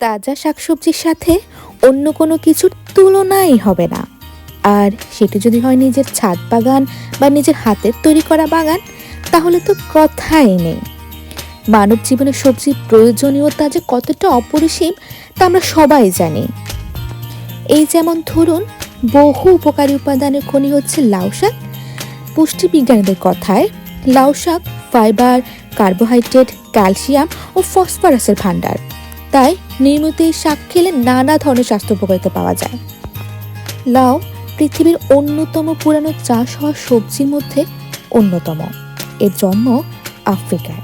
তাজা শাকসবজির সাথে অন্য কোনো কিছুর তুলনাই হবে না। আর সেটি যদি হয় নিজের ছাদ বাগান বা নিজের হাতের তৈরি করা বাগান, তাহলে তো কথাই নেই। মানব জীবনে সবজির প্রয়োজনীয়তা যে কতটা অপরিসীম, তা আমরা সবাই জানি। এই যেমন ধরুন, বহু উপকারী উপাদানের খনি হচ্ছে লাউ শাক। পুষ্টিবিজ্ঞানীদের কথায়, লাউ শাক ফাইবার, কার্বোহাইড্রেট, ক্যালসিয়াম ও ফসফরাসের ভাণ্ডার। তাই নিয়মিত এই শাক খেলে নানা ধরনের স্বাস্থ্য উপকারিতা পাওয়া যায়। লাউ পৃথিবীর অন্যতম পুরানো চাষ হওয়া সবজির মধ্যে অন্যতম। এর জন্ম আফ্রিকায়।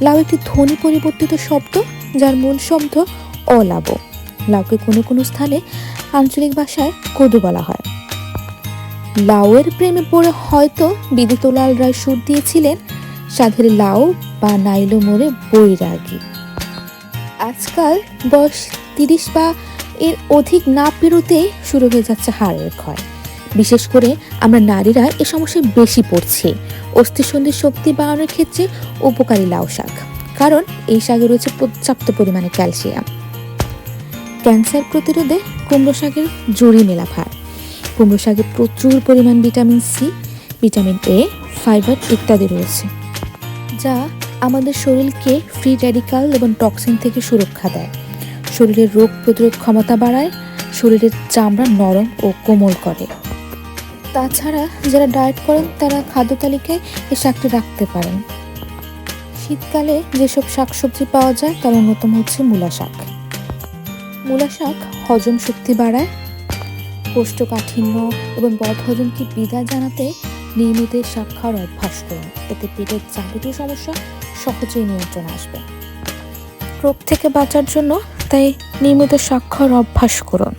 লাউ একটি ধ্বনি পরিবর্তিত শব্দ যার মূল শব্দ অলাব। লাউকে কোনো কোনো স্থানে আঞ্চলিক ভাষায় কদু বলা হয়। লাউয়ের প্রেমে পড়ে হয়তো বিদ্যুৎলাল রায় সুর দিয়েছিলেন সাধের লাউ বা নাইলো মোড়ে বৈরাগী। আজকাল বয়স তিরিশ বা এর অধিক না পেরোতে শুরু হয়ে যাচ্ছে হাড়ের ক্ষয়। বিশেষ করে আমরা নারীরা এ সমস্যায় বেশি পড়ছি। অস্থিসন্ধির শক্তি বাড়ানোর ক্ষেত্রে উপকারী লাউ শাক। কারণ এই শাকে রয়েছে পর্যাপ্ত পরিমাণে ক্যালসিয়াম। ক্যান্সার প্রতিরোধে কুমড়ো শাকের জুড়ি মেলা ভার। কুমড়ো শাকে প্রচুর পরিমাণ vitamin C, vitamin A, fibre ইত্যাদি রয়েছে, যা আমাদের শরীরকে ফ্রি র্যাডিকাল এবং টক্সিন থেকে সুরক্ষা দেয়। শরীরের রোগ প্রতিরোধ ক্ষমতা বাড়ায়, শরীরের চামড়া নরম ও কোমল করে। তাছাড়া যারা ডায়েট করেন, তারা খাদ্য তালিকায় এই শাকটি রাখতে পারেন। শীতকালে যেসব শাকসবজি পাওয়া যায়, তার অন্যতম হচ্ছে মূলা শাক। মূলা শাক হজম শক্তি বাড়ায়, কোষ্ঠকাঠিন্য এবং বদহজমকে বিদায় জানাতে নিয়মিত শাক খাওয়ার অভ্যাস করুন। এতে পেটের যাবতীয় সমস্যা সহজেই নিয়ন্ত্রণ আসবে। রোগ থেকে বাঁচার জন্য তাই নিয়মিত স্বাক্ষর অভ্যাস করুন।